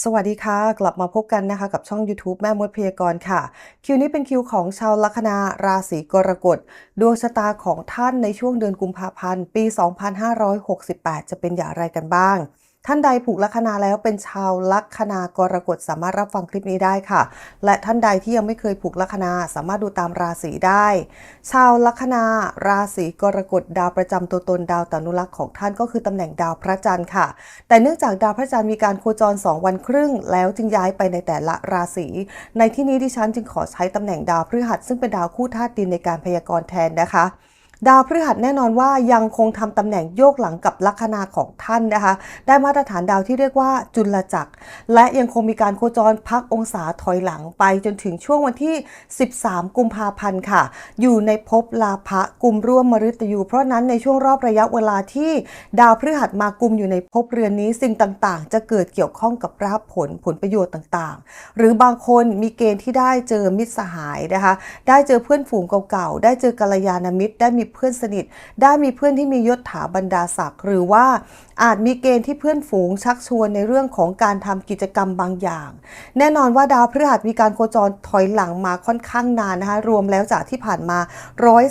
สวัสดีค่ะ กลับมาพบกันนะคะกับช่อง YouTube แม่มดพยากรณ์ค่ะ คิวนี้เป็นคิวของชาวลัคนาราศีกรกฎ ดวงชะตาของท่านในช่วงเดือนกุมภาพันธ์ ปี 2568 จะเป็นอย่างไรกันบ้าง ท่านใดผูกลัคนาแล้วเป็นชาวลัคนากรกฎสามารถรับฟังคลิปนี้ได้ค่ะ และท่านใดที่ยังไม่เคยผูกลัคนาสามารถดูตามราศีได้ ชาวลัคนาราศีกรกฎดาวประจำตัวตนดาวตานุรักษ์ของท่านก็คือตำแหน่งดาวพระจันทร์ค่ะ แต่เนื่องจากดาวพระจันทร์มีการโคจร 2 วันครึ่ง แล้วจึงย้ายไปในแต่ละราศีในที่นี้ดิฉันจึงขอใช้ตำแหน่งดาวพฤหัสซึ่งเป็นดาวคู่ธาตุดินในการพยากรณ์แทนนะคะ ดาวพฤหัสแน่นอนว่ายังคงทำตำแหน่งโยกหลังกับลัคนาของท่านนะคะ ได้มาตรฐานดาวที่เรียกว่าจุลจักร และยังคงมีการโคจรพักองศาถอยหลังไปจนถึงช่วงวันที่ 13 กุมภาพันธ์ค่ะ อยู่ในภพลาภะกลุ่มร่วมมฤตยู เพราะนั้นในช่วงรอบระยะเวลาที่ดาวพฤหัสมากลุ่มอยู่ในภพเรือนนี้สิ่งต่างๆ จะเกิดเกี่ยวข้องกับราบผลผลประโยชน์ต่างๆ หรือบางคนมีเกณฑ์ที่ได้เจอมิตรสหายนะคะ ได้เจอเพื่อนฝูงเก่าๆ ได้เจอกัลยาณมิตร ได้มีเพื่อนสนิท ได้มีเพื่อนที่มียศถาบรรดาศักดิ์หรือว่าอาจมีเกณฑ์ที่เพื่อนฝูงชักชวนในเรื่องของการทำกิจกรรมบางอย่าง แน่นอนว่าดาวพฤหัสมีการโคจรถอยหลังมาค่อนข้างนานนะคะรวมแล้วจากที่ผ่านมา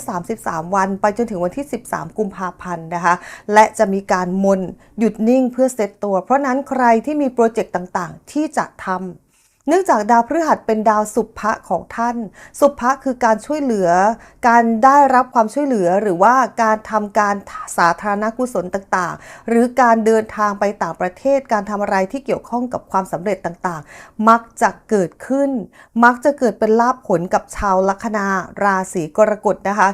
133 วัน ไปจนถึงวันที่ 13 กุมภาพันธ์นะคะและจะมีการมนหยุดนิ่งเพื่อเซตตัว เพราะนั้นใครที่มีโปรเจกต์ต่างๆ ที่จะทำ เนื่องจากดาวพฤหัสเป็นดาวสุภะของท่าน สุภะคือการช่วยเหลือ การได้รับความช่วยเหลือหรือว่าการทำการสาธารณกุศลต่างๆ หรือการเดินทางไปต่างประเทศ การทำอะไรที่เกี่ยวข้องกับความสำเร็จต่างๆ มักจะเกิดขึ้น มักจะเกิดเป็นลาภผลกับชาวลัคนาราศีกรกฎนะคะ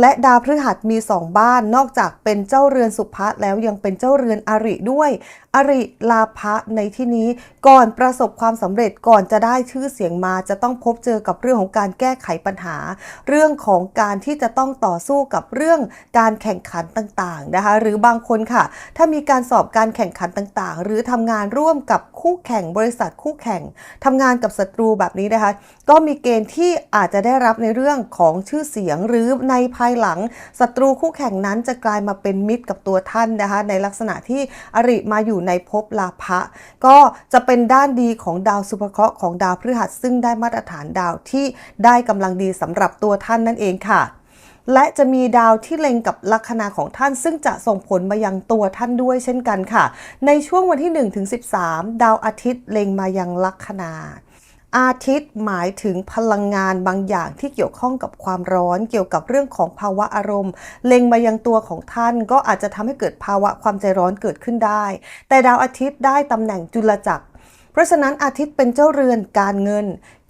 และดาวพฤหัสมีสองบ้านนอกจากเป็นเจ้าเรือนสุภะแล้วยังเป็นเจ้าเรือนอริด้วยอริลาภะในที่นี้ก่อนประสบความสำเร็จก่อนจะได้ชื่อเสียงมาจะต้องพบเจอกับเรื่องของการแก้ไขปัญหา เรื่องของการที่จะต้องต่อสู้กับเรื่องการแข่งขันต่างๆนะคะ หรือบางคนค่ะ ถ้ามีการสอบการแข่งขันต่างๆ หรือทำงานร่วมกับคู่แข่งบริษัทคู่แข่งทำงานกับศัตรูแบบนี้นะคะ ก็มีเกณฑ์ที่อาจจะได้รับในเรื่องของชื่อเสียง หรือในภายหลังศัตรูคู่แข่งนั้นจะกลายมาเป็นมิตรกับตัวท่านนะคะ ในลักษณะที่อริมาอยู่ในภพลาภะก็จะเป็นด้านดีของดาวสุภเคราะห์ของดาวพฤหัสซึ่งได้มาตรฐานดาวที่ได้กำลังดีสำหรับตัวท่านนั่นเองค่ะและจะมีดาวที่เล็งกับลัคนาของท่านซึ่งจะส่งผลมายังตัวท่านด้วยเช่นกันค่ะ ในช่วงวันที่1ถึง13 ดาวอาทิตย์เล็งมายังลัคนา อาทิตย์หมายถึงพลังงานบางอย่างที่เกี่ยวข้องกับความร้อน เกี่ยวกับเรื่องของภาวะอารมณ์ เล็งมายังตัวของท่านก็อาจจะทำให้เกิดภาวะความใจร้อนเกิดขึ้นได้ แต่ดาวอาทิตย์ได้ตำแหน่งจุลจักร เพราะฉะนั้นอาทิตย์เป็นเจ้าเรือนการเงิน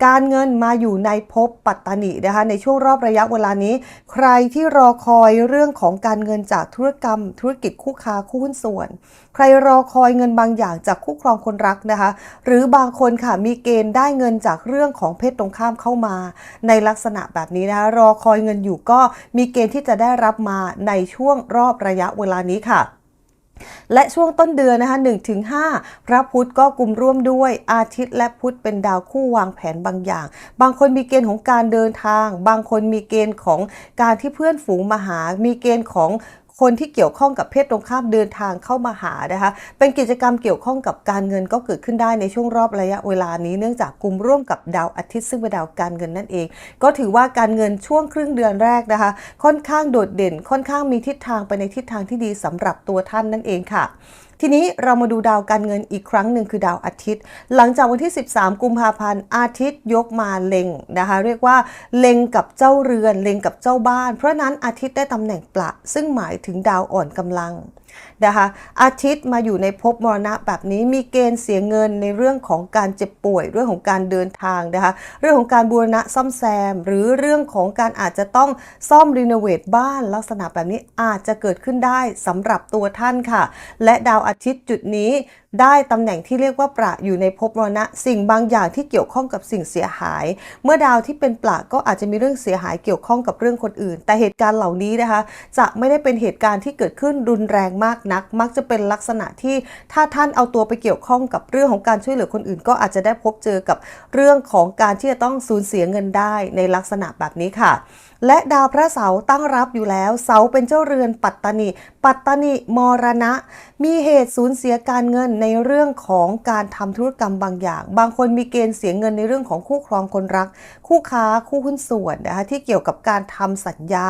การเงินมาอยู่ในภพปัตตานีนะคะในช่วงรอบระยะเวลานี้ ใครที่รอคอยเรื่องของการเงินจากธุรกรรม ธุรกิจคู่ค้าคู่หุ้นส่วน ใครรอคอยเงินบางอย่างจากคู่ครองคนรักนะคะหรือบางคนค่ะมีเกณฑ์ได้เงินจากเรื่องของเพศตรงข้ามเข้ามา ในลักษณะแบบนี้นะคะรอคอยเงินอยู่ก็มีเกณฑ์ที่จะได้รับมาในช่วงรอบระยะเวลานี้ค่ะ และช่วงต้นเดือนนะคะ1-5 พระพุธก็กลุ่มร่วมด้วยอาทิตย์และพุธเป็นดาวคู่วางแผนบางอย่าง บางคนมีเกณฑ์ของการเดินทาง บางคนมีเกณฑ์ของการที่เพื่อนฝูงมาหา มีเกณฑ์ของ คนที่เกี่ยวข้องกับเพศตรงข้ามเดินทางเข้ามาหานะคะ เป็นกิจกรรมเกี่ยวข้องกับการเงินก็เกิดขึ้นได้ในช่วงรอบระยะเวลานี้เนื่องจากกลุ่มร่วมกับดาวอาทิตย์ซึ่งเป็นดาวการเงินนั่นเอง ก็ถือว่าการเงินช่วงครึ่งเดือนแรกนะคะ ค่อนข้างโดดเด่นค่อนข้างมีทิศทางไปในทิศทางที่ดีสำหรับตัวท่านนั่นเองค่ะ ทีนี้เรามาดูดาวการเงินอีกครั้งหนึ่งคือดาวอาทิตย์ หลังจากวันที่ 13 กุมภาพันธ์อาทิตย์ยกมาเล็งนะคะ เรียกว่าเล็งกับเจ้าเรือน เล็งกับเจ้าบ้าน เพราะนั้นอาทิตย์ได้ตำแหน่งประซึ่งหมายถึงดาวอ่อนกำลังนะคะอาทิตย์มาอยู่ในภพมรณะแบบนี้มีเกณฑ์เสียเงินในเรื่องของการเจ็บป่วย เรื่องของการเดินทางนะคะเรื่องของการบูรณะซ่อมแซม หรือเรื่องของการอาจจะต้องซ่อมรีโนเวทบ้านลักษณะแบบนี้อาจจะเกิดขึ้นได้สำหรับตัวท่านค่ะ และดาวอาทิตย์จุดนี้ได้ตำแหน่งที่เรียกว่าประอยู่ในภพมรณะ สิ่งบางอย่างที่เกี่ยวข้องกับสิ่งเสียหาย เมื่อดาวที่เป็นประก็อาจจะมีเรื่องเสียหายเกี่ยวข้องกับเรื่องคนอื่น แต่เหตุการณ์เหล่านี้นะคะ จะไม่ได้เป็นเหตุการณ์ที่เกิดขึ้นรุนแรงมากนัก มักจะเป็นลักษณะที่ถ้าท่านเอาตัวไปเกี่ยวข้องกับเรื่องของการช่วยเหลือคนอื่น ก็อาจจะได้พบเจอกับเรื่องของการที่จะต้องสูญเสียเงินได้ในลักษณะแบบนี้ค่ะ และดาวพระเสาร์ตั้งรับอยู่แล้ว เสาเป็นเจ้าเรือนปัตตานี ปัตตานีมรณะ มีเหตุสูญเสียการเงินในเรื่องของการทำธุรกรรมบางอย่าง บางคนมีเกณฑ์เสียเงินในเรื่องของคู่ครองคนรัก คู่ค้าคู่หุ้นส่วนนะคะที่เกี่ยวกับการทำสัญญา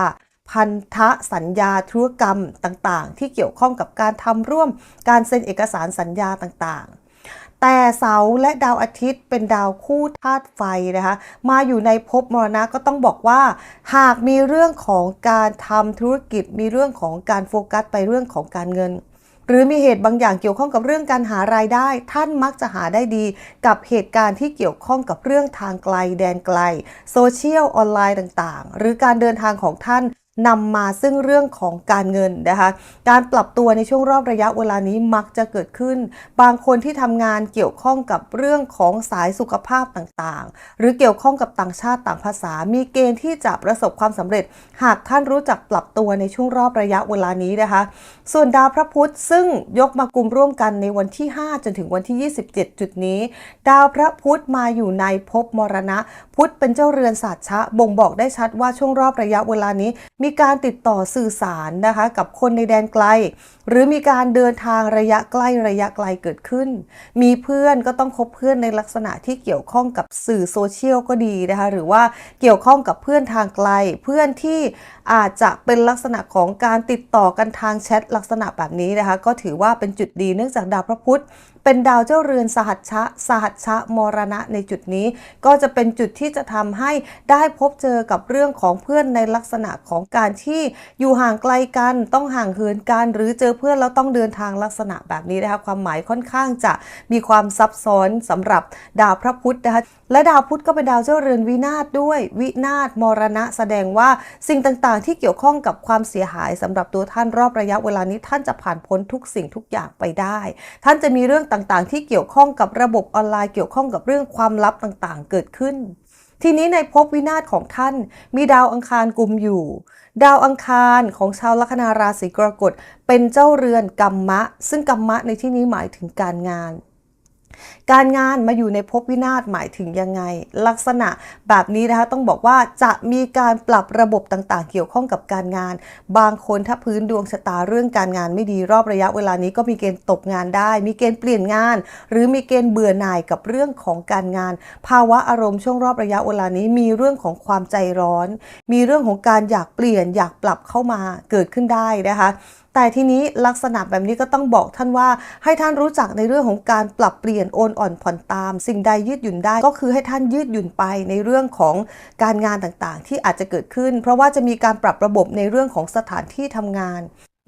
พันธสัญญาธุรกรรมต่างๆ ที่เกี่ยวข้องกับการทำร่วมการเซ็นเอกสารสัญญาต่างๆ แต่เสาและดาวอาทิตย์เป็นดาวคู่ธาตุไฟนะคะมาอยู่ในภพมรณะก็ต้องบอกว่า หากมีเรื่องของการทำธุรกิจมีเรื่องของการโฟกัสไปเรื่องของการเงินหรือมีเหตุบางอย่างเกี่ยวข้องกับเรื่องการหารายได้ ท่านมักจะหาได้ดี กับเหตุการณ์ที่เกี่ยวข้องกับเรื่องทางไกลแดนไกล โซเชียลออนไลน์ต่างๆ หรือการเดินทางของท่าน นำมาซึ่งเรื่องของการเงินนะคะ การปรับตัวในช่วงรอบระยะเวลานี้มักจะเกิดขึ้น บางคนที่ทำงานเกี่ยวข้องกับเรื่องของสายสุขภาพต่างๆ หรือเกี่ยวข้องกับต่างชาติต่างภาษา มีเกณฑ์ที่จะประสบความสำเร็จ หากท่านรู้จักปรับตัวในช่วงรอบระยะเวลานี้นะคะ ส่วนดาวพระพุธซึ่งยกมากลุ่มร่วมกันในวันที่ 5 จนถึงวันที่ 27 จุดนี้ ดาวพระพุธมาอยู่ในภพมรณะ พุธเป็นเจ้าเรือนศาสตร์ชะบ่งบอกได้ชัดว่าช่วงรอบระยะเวลานี้มีีการติดต่อสื่อสารนะคะกับคนในแดนไกล หรือมีการเดินทางระยะใกล้ระยะไกลเกิดขึ้น มีเพื่อนก็ต้องคบเพื่อนในลักษณะที่เกี่ยวข้องกับสื่อโซเชียลก็ดีนะคะหรือว่าเกี่ยวข้องกับเพื่อนทางไกล เพื่อนที่อาจจะเป็นลักษณะของการติดต่อกันทางแชทลักษณะแบบนี้นะคะก็ถือว่าเป็นจุดดีเนื่องจากดาวพระพุธเป็นดาวเจ้าเรือนสหัชชะสหัชชะมรณะในจุดนี้ ก็จะเป็นจุดที่จะทำให้ได้พบเจอกับเรื่องของเพื่อนในลักษณะของการที่อยู่ห่างไกลกันต้องห่างเหินกัน หรือเจอเพื่อนแล้วต้องเดินทางลักษณะแบบนี้นะคะความหมายค่อนข้างจะมีความซับซ้อนสำหรับดาวพระพุธนะคะและดาวพุธก็เป็นดาวเจ้าเรือนวินาศด้วย วินาศมรณะ แสดงว่าสิ่งต่างๆ ที่เกี่ยวข้องกับความเสียหายสำหรับตัวท่านรอบระยะเวลานี้ท่านจะผ่านพ้นทุกสิ่งทุกอย่างไปได้ ท่านจะมีเรื่องต่างๆ ที่เกี่ยวข้องกับระบบออนไลน์เกี่ยวข้องกับเรื่องความลับต่างๆ เกิดขึ้น ทีนี้ในภพวินาศของท่าน มีดาวอังคารกลุ่มอยู่ ดาวอังคารของชาวลัคนาราศีกรกฎเป็นเจ้าเรือนกรรมะ ซึ่งกรรมะในที่นี้หมายถึงการงาน การงานมาอยู่ในภพวินาศหมายถึงยังไง ลักษณะแบบนี้นะคะต้องบอกว่าจะมีการปรับระบบต่างๆ เกี่ยวข้องกับการงาน บางคนถ้าพื้นดวงชะตาเรื่องการงานไม่ดีรอบระยะเวลานี้ก็มีเกณฑ์ตกงานได้ มีเกณฑ์เปลี่ยนงาน หรือมีเกณฑ์เบื่อหน่ายกับเรื่องของการงาน ภาวะอารมณ์ช่วงรอบระยะเวลานี้มีเรื่องของความใจร้อน มีเรื่องของการอยากเปลี่ยนอยากปรับเข้ามาเกิดขึ้นได้นะคะแต่ทีนี้ลักษณะแบบนี้ก็ต้องบอกท่านว่า ให้ท่านรู้จักในเรื่องของการปรับเปลี่ยนโอนอ่อนผ่อนตาม สิ่งใดยืดหยุ่นได้ ก็คือให้ท่านยืดหยุ่นไปในเรื่องของการงานต่างๆ ที่อาจจะเกิดขึ้น เพราะว่าจะมีการปรับระบบในเรื่องของสถานที่ทำงาน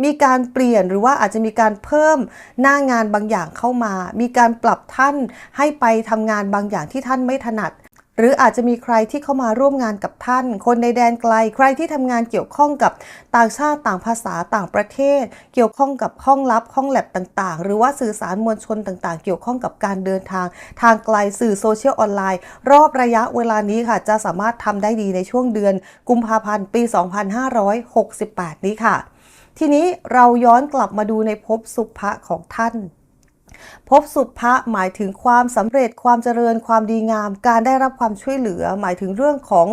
มีการเปลี่ยนหรือว่าอาจจะมีการเพิ่มหน้างานบางอย่างเข้ามา มีการปรับท่านให้ไปทำงานบางอย่างที่ท่านไม่ถนัด หรืออาจจะมีใครที่เข้ามาร่วมงานกับท่าน คนในแดนไกล ใครที่ทำงานเกี่ยวข้องกับต่างชาติต่างภาษาต่างประเทศ เกี่ยวข้องกับห้องลับห้องแลบต่าง ๆ หรือว่าสื่อสารมวลชนต่าง ๆ เกี่ยวข้องกับการเดินทาง ทางไกลสื่อโซเชียลออนไลน์ รอบระยะเวลานี้ค่ะ จะสามารถทำได้ดีในช่วงเดือน กุมภาพันธ์ปี 2568 นี้ค่ะ ทีนี้เราย้อนกลับมาดูในภพสุภะของท่าน พบสุภะหมายถึงความสำเร็จความเจริญความดีงาม การได้รับความช่วยเหลือ หมายถึงเรื่องของ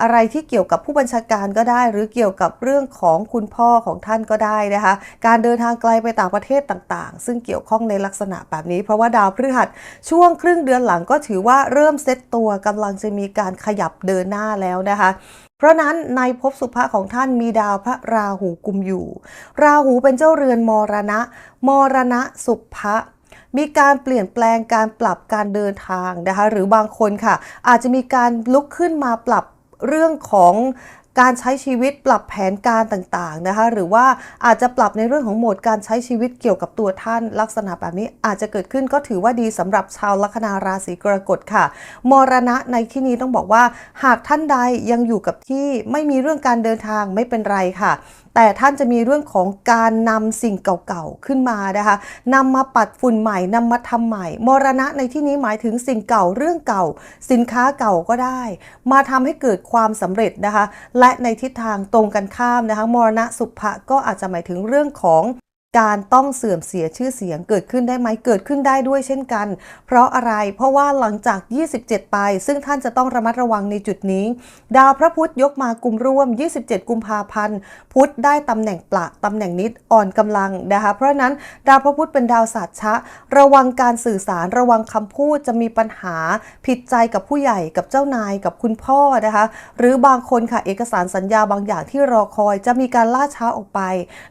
อะไรที่เกี่ยวกับผู้บัญชาการก็ได้ หรือเกี่ยวกับเรื่องของคุณพ่อของท่านก็ได้นะคะการเดินทางไกลไปต่างประเทศต่างๆ ซึ่งเกี่ยวข้องในลักษณะแบบนี้ เพราะว่าดาวพฤหัสช่วงครึ่งเดือนหลังก็ถือว่าเริ่มเซตตัวกำลังจะมีการขยับเดินหน้าแล้วนะคะเพราะนั้นในภพสุภะของท่านมีดาวพระราหูกุมอยู่ ราหูเป็นเจ้าเรือนมรณะ มรณะสุภะ มีการเปลี่ยนแปลงการปรับการเดินทางนะคะหรือบางคนค่ะ อาจจะมีการลุกขึ้นมาปรับเรื่องของการใช้ชีวิตปรับแผนการต่างๆนะคะหรือว่าอาจจะปรับในเรื่องของโหมดการใช้ชีวิตเกี่ยวกับตัวท่านลักษณะแบบนี้อาจจะเกิดขึ้นก็ถือว่าดีสำหรับชาวลัคนาราศีกรกฎค่ะ มรณะในที่นี้ต้องบอกว่า หากท่านใดยังอยู่กับที่ไม่มีเรื่องการเดินทางไม่เป็นไรค่ะ แต่ท่านจะมีเรื่องของการนำสิ่งเก่าๆขึ้นมานะคะนำมาปัดฝุ่นใหม่นำมาทำใหม่ มรณะในที่นี้หมายถึงสิ่งเก่าเรื่องเก่า สินค้าเก่าก็ได้ มาทำให้เกิดความสำเร็จนะคะ และในทิศทางตรงกันข้ามนะคะมรณะสุภะก็อาจจะหมายถึงเรื่องของ การต้องเสื่อมเสียชื่อเสียงเกิดขึ้นได้ไหมเกิดขึ้นได้ด้วยเช่นกัน เพราะอะไรเพราะว่าหลังจาก 27 ไป ซึ่งท่านจะต้องระมัดระวังในจุดนี้ ดาวพระพุธยกมากลุ่มร่วม 27 กุมภาพันธ์ พุธได้ตำแหน่งปละตำแหน่งนิดอ่อนกำลังนะคะเพราะนั้นดาวพระพุธเป็นดาวศาสตร์ชะ ระวังการสื่อสารระวังคำพูดจะมีปัญหาผิดใจกับผู้ใหญ่กับเจ้านายกับคุณพ่อนะคะหรือบางคนค่ะเอกสารสัญญาบางอย่างที่รอคอย จะมีการล่าช้าออกไป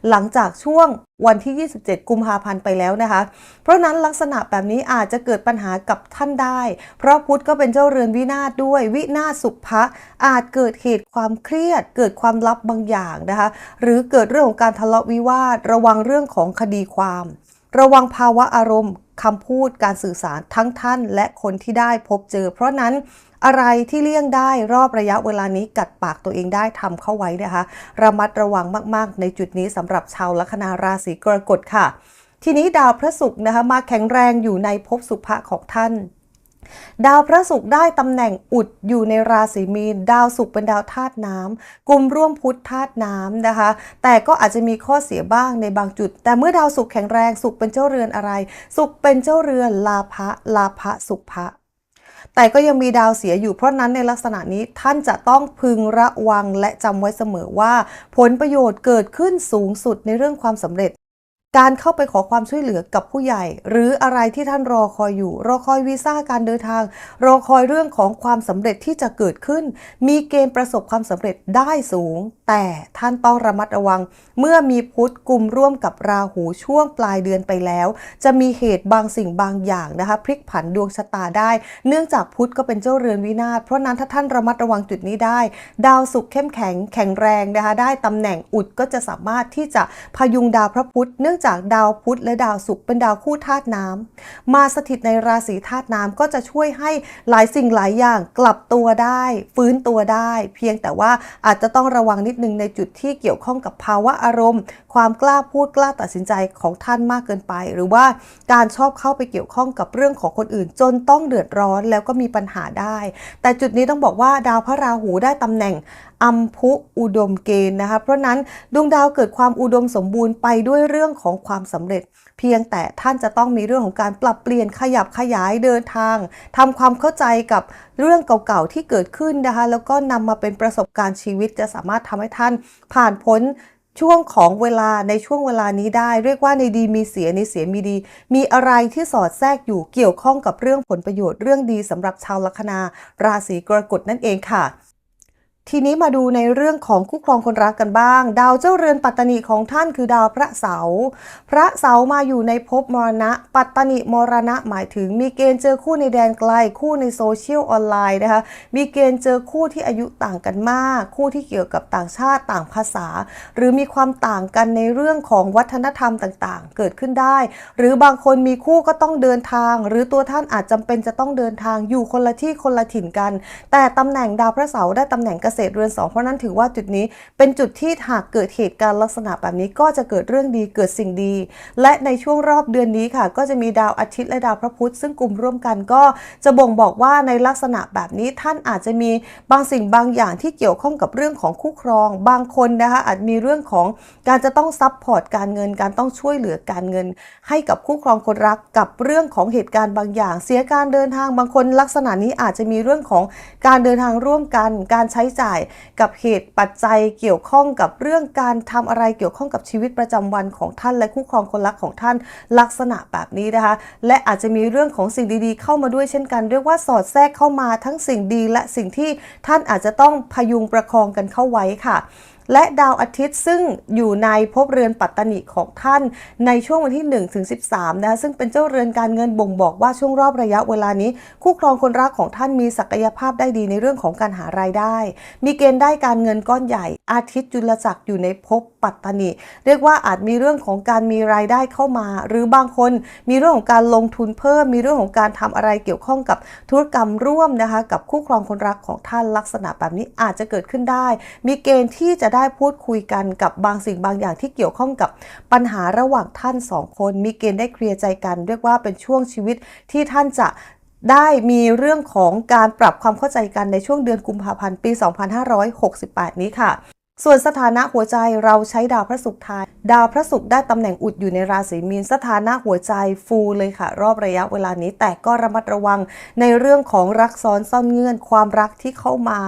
หลังจากช่วงวันที่ 27 กุมภาพันธ์ไปแล้วนะคะ เพราะนั้นลักษณะแบบนี้อาจจะเกิดปัญหากับท่านได้ เพราะพุธก็เป็นเจ้าเรือนวินาศด้วย วินาศสุภะอาจเกิดเหตุความเครียด เกิดความลับบางอย่างนะคะ หรือเกิดเรื่องของการทะเลาะวิวาท ระวังเรื่องของคดีความ ระวังภาวะอารมณ์คำพูดการสื่อสารทั้งท่านและคนที่ได้พบเจอ เพราะนั้น อะไรที่เลี่ยงได้รอบระยะเวลานี้กัดปากตัวเองได้ทำเข้าไว้นะคะ ระมัดระวังมาก ๆ ในจุดนี้สำหรับชาวลัคนาราศีกรกฎค่ะ ทีนี้ดาวพระศุกร์นะคะมาแข็งแรงอยู่ในภพสุภะของท่านดาวพระศุกร์ได้ตำแหน่งอุดอยู่ในราศีมีน ดาวศุกร์เป็นดาวธาตุน้ำกลุ่มร่วมพุทธธาตุน้ำนะคะ แต่ก็อาจจะมีข้อเสียบ้างในบางจุด แต่เมื่อดาวศุกร์แข็งแรงศุกร์เป็นเจ้าเรือนอะไรศุกร์เป็นเจ้าเรือนลาภะลาภะสุภะ แต่ก็ยังมีดาวเสียอยู่เพราะนั้นในลักษณะนี้ท่านจะต้องพึงระวังและจำไว้เสมอว่า ผลประโยชน์เกิดขึ้นสูงสุดในเรื่องความสำเร็จ การเข้าไปขอความช่วยเหลือกับผู้ใหญ่ หรืออะไรที่ท่านรอคอยอยู่ รอคอยวีซ่าการเดินทาง รอคอยเรื่องของความสำเร็จที่จะเกิดขึ้น มีเกณฑ์ประสบความสำเร็จได้สูง แต่ท่านต้องระมัดระวัง เมื่อมีพุธกลุ่มร่วมกับราหูช่วงปลายเดือนไปแล้ว จะมีเหตุบางสิ่งบางอย่างนะคะพลิกผันดวงชะตาได้ เนื่องจากพุธก็เป็นเจ้าเรือนวินาศเพราะนั้นถ้าท่านระมัดระวังจุดนี้ได้ ดาวศุกร์เข้มแข็งแข็งแรงนะคะได้ตำแหน่งอุดก็จะสามารถที่จะพยุงดาวพระพุธเนื่องจากดาวพุธและดาวศุกร์เป็นดาวคู่ธาตุน้ำมาสถิตในราศีธาตุน้ำก็จะช่วยให้หลายสิ่งหลายอย่างกลับตัวได้ ฟื้นตัวได้ เพียงแต่ว่าอาจจะต้องระวังนิดนึงในจุดที่เกี่ยวข้องกับภาวะอารมณ์ ความกล้าพูดกล้าตัดสินใจของท่านมากเกินไป หรือว่าการชอบเข้าไปเกี่ยวข้องกับเรื่องของคนอื่น จนต้องเดือดร้อนแล้วก็มีปัญหาได้ แต่จุดนี้ต้องบอกว่าดาวพระราหูได้ตำแหน่งอัมพุอุดมเกณฑ์นะคะเพราะนั้นดวงดาวเกิดความอุดมสมบูรณ์ไปด้วยเรื่องของความสำเร็จ เพียงแต่ท่านจะต้องมีเรื่องของการปรับเปลี่ยนขยับขยายเดินทางทำความเข้าใจกับเรื่องเก่าๆที่เกิดขึ้นนะคะแล้วก็นำมาเป็นประสบการณ์ชีวิตจะสามารถทำให้ท่านผ่านพ้นช่วงของเวลาในช่วงเวลานี้ได้ เรียกว่าในดีมีเสียในเสียมีดี มีอะไรที่สอดแทรกอยู่เกี่ยวข้องกับเรื่องผลประโยชน์เรื่องดีสำหรับชาวลัคนา ราศีกรกฎนั่นเองค่ะ ทีนี้มาดูในเรื่องของคู่ครองคนรักกันบ้าง ดาวเจ้าเรือนปัตตานิของท่านคือดาวพระเสาร์พระเสาร์มาอยู่ในภพมรณะ ปัตตานิมรณะหมายถึง มีเกณฑ์เจอคู่ในแดนไกลคู่ในโซเชียลออนไลน์นะคะมีเกณฑ์เจอคู่ที่อายุต่างกันมาก คู่ที่เกี่ยวกับต่างชาติต่างภาษา หรือมีความต่างกันในเรื่องของวัฒนธรรมต่างๆ เกิดขึ้นได้ หรือบางคนมีคู่ก็ต้องเดินทาง หรือตัวท่านอาจจำเป็นจะต้องเดินทางอยู่คนละที่คนละถิ่นกัน แต่ตำแหน่งดาวพระเสาร์ได้ตำแหน่งเกษตรเรือนสองเพราะนั้นถือว่าจุดนี้เป็นจุดที่หากเกิดเหตุการณ์ลักษณะแบบนี้ก็จะเกิดเรื่องดีเกิดสิ่งดี และในช่วงรอบเดือนนี้ค่ะ ก็จะมีดาวอาทิตย์และดาวพระพุธซึ่งกลุ่มร่วมกันก็จะบ่งบอกว่าในลักษณะแบบนี้ท่านอาจจะมีบางสิ่งบางอย่างที่เกี่ยวข้องกับเรื่องของคู่ครอง บางคนนะคะอาจมีเรื่องของการจะต้องซับพอร์ตการเงินการต้องช่วยเหลือการเงิน ให้กับคู่ครองคนรักกับเรื่องของเหตุการณ์บางอย่าง เสียการเดินทางบางคนลักษณะนี้อาจจะมีเรื่องของการเดินทางร่วมกัน การใช้จ่ายกับเหตุปัจจัยเกี่ยวข้องกับเรื่องการทำอะไรเกี่ยวข้องกับชีวิตประจำวันของท่านและคู่ครองคนรักของท่านลักษณะแบบนี้นะคะ และอาจจะมีเรื่องของสิ่งดีๆ เข้ามาด้วยเช่นกัน เรียกว่าสอดแทรกเข้ามาทั้งสิ่งดีและสิ่งที่ท่านอาจจะต้องพยุงประคองกันเข้าไว้ค่ะ และดาวอาทิตย์ซึ่งอยู่ในภพเรือนปัตตนิของท่าน ในช่วงวันที่1ถึง13 นะคะซึ่งเป็นเจ้าเรือนการเงินบ่งบอกว่าช่วงรอบระยะเวลานี้ คู่ครองคนรักของท่านมีศักยภาพได้ดีในเรื่องของการหารายได้ มีเกณฑ์ได้การเงินก้อนใหญ่อาทิตย์จุลจักรอยู่ในภพปัตตนิเรียกว่าอาจมีเรื่องของการมีรายได้เข้ามา หรือบางคนมีเรื่องของการลงทุนเพิ่ม มีเรื่องของการทำอะไรเกี่ยวข้องกับธุรกรรมร่วมนะคะ กับคู่ครองคนรักของท่านลักษณะแบบนี้อาจจะเกิดขึ้นได้ มีเกณฑ์ที่จะได้พูดคุยกันกับบางสิ่งบางอย่างที่เกี่ยวข้องกับปัญหาระหว่างท่านสองคน มีเกณฑ์ได้เคลียร์ใจกัน เรียกว่าเป็นช่วงชีวิตที่ท่านจะได้มีเรื่องของการปรับความเข้าใจกันในช่วงเดือนกุมภาพันธ์ปี 2568 นี้ค่ะ ส่วนสถานะหัวใจเราใช้ดาวพระศุกร์ทาย ดาวพระศุกร์ได้ตำแหน่งอุดอยู่ในราศีมีนสถานะหัวใจฟูเลยค่ะ รอบระยะเวลานี้แต่ก็ระมัดระวังในเรื่องของรักซ้อนซ่อนเงื่อนความรักที่เข้ามา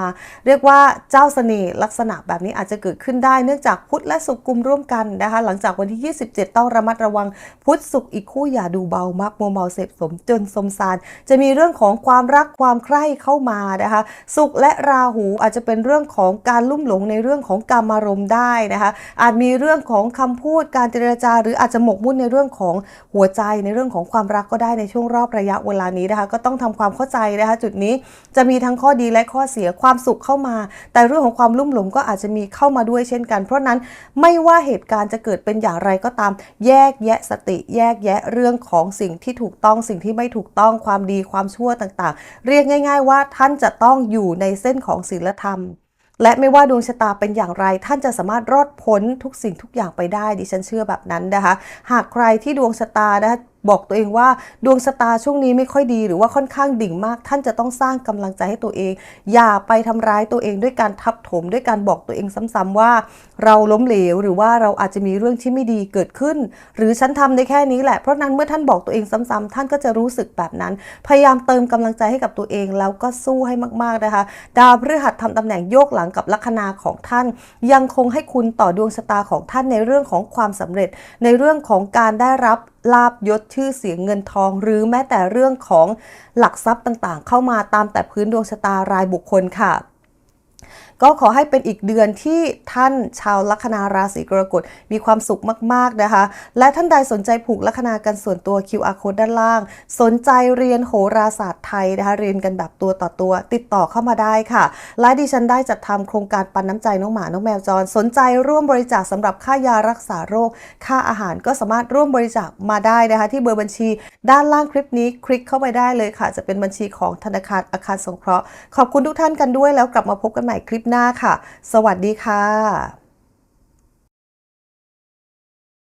เรียกว่าเจ้าเสน่ห์ลักษณะแบบนี้อาจจะเกิดขึ้นได้เนื่องจากพุธและศุกร์กลุ่มร่วมกันนะคะ หลังจากวันที่ 27 ต้องระมัดระวังพุธศุกร์อีกคู่อย่าดูเบามักมัวเมาเสพสมจนสมสาร จะมีเรื่องของความรักความใคร่เข้ามานะคะศุกร์และราหูอาจจะเป็นเรื่องของการลุ่มหลงในเรื่องของกามารมณ์ได้นะคะอาจมีเรื่องของคำพูดการเจรจา หรืออาจจะหมกมุ่นในเรื่องของหัวใจในเรื่องของความรักก็ได้ในช่วงรอบระยะเวลานี้นะคะ ก็ต้องทำความเข้าใจนะคะจุดนี้จะมีทั้งข้อดีและข้อเสียความสุขเข้ามา แต่เรื่องของความลุ่มหลงก็อาจจะมีเข้ามาด้วยเช่นกัน เพราะนั้นไม่ว่าเหตุการณ์จะเกิดเป็นอย่างไรก็ตาม แยกแยะสติแยกแยะเรื่องของสิ่งที่ถูกต้องสิ่งที่ไม่ถูกต้องความดีความชั่วต่างๆ เรียกง่าย ๆ ว่าท่านจะต้องอยู่ในเส้นของศีลธรรม และไม่ว่าดวงชะตาเป็นอย่างไร ท่านจะสามารถรอดพ้นทุกสิ่งทุกอย่างไปได้ ดิฉันเชื่อแบบนั้นนะคะ หากใครที่ดวงชะตานะคะ บอกตัวเองว่าดวงชะตาช่วงนี้ไม่ค่อยดี หรือว่าค่อนข้างดิ่งมาก ท่านจะต้องสร้างกำลังใจให้ตัวเอง อย่าไปทำร้ายตัวเองด้วยการทับถมด้วยการบอกตัวเองซ้ำๆว่า เราล้มเหลวหรือว่าเราอาจจะมีเรื่องที่ไม่ดีเกิดขึ้น หรือฉันทำได้แค่นี้แหละเพราะนั้นเมื่อท่านบอกตัวเองซ้ำๆท่านก็จะรู้สึกแบบนั้น พยายามเติมกำลังใจให้กับตัวเองแล้วก็สู้ให้มากๆนะคะ ดาวพฤหัสทำตำแหน่งโยกหลังกับลัคนาของท่าน ยังคงให้คุณต่อดวงชะตาของท่านในเรื่องของความสำเร็จ ในเรื่องของการได้รับลาบยศชื่อเสียงเงินทอง หรือแม้แต่เรื่องของหลักทรัพย์ต่างๆ เข้ามาตามแต่พื้นดวงชะตารายบุคคลค่ะ ก็ขอให้เป็นอีกเดือนที่ท่านชาวลัคนาราศีกรกฎมีความสุขมากๆนะคะ และท่านใดสนใจผูกลัคนากันส่วนตัว QR code ด้านล่าง สนใจเรียนโหราศาสตร์ไทยนะคะเรียนกันแบบตัวต่อตัว ติดต่อเข้ามาได้ค่ะ และดิฉันได้จัดทำโครงการปันน้ำใจน้องหมาน้องแมวจร สนใจร่วมบริจาคสำหรับค่ายารักษาโรค ค่าอาหารก็สามารถร่วมบริจาคมาได้นะคะที่เบอร์บัญชี ด้านล่างคลิปนี้คลิกเข้าไปได้เลยค่ะ จะเป็นบัญชีของธนาคารอาคารสงเคราะห์ขอบคุณทุกท่านกันด้วยแล้วกลับมาพบกันใหม่คลิปหน้าค่ะ สวัสดีค่ะ